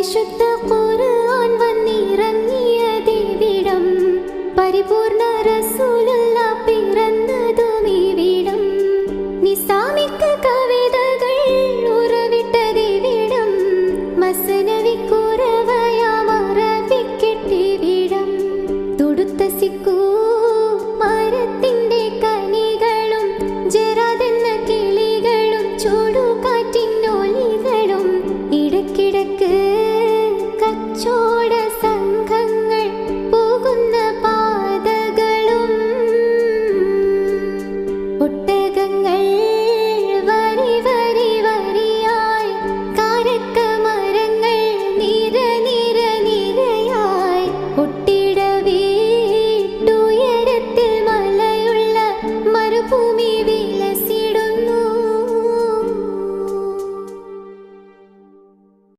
പരിശുദ്ധ ഖുർആൻ വന്നിറങ്ങിയതിവിടം പരിപൂർണ റസൂലുള്ള പിറന്നതും ഇവിടം. നിസാമിക്ക കവിതകൾ ഉറവിട്ടതിവിടം മസനവിക്കു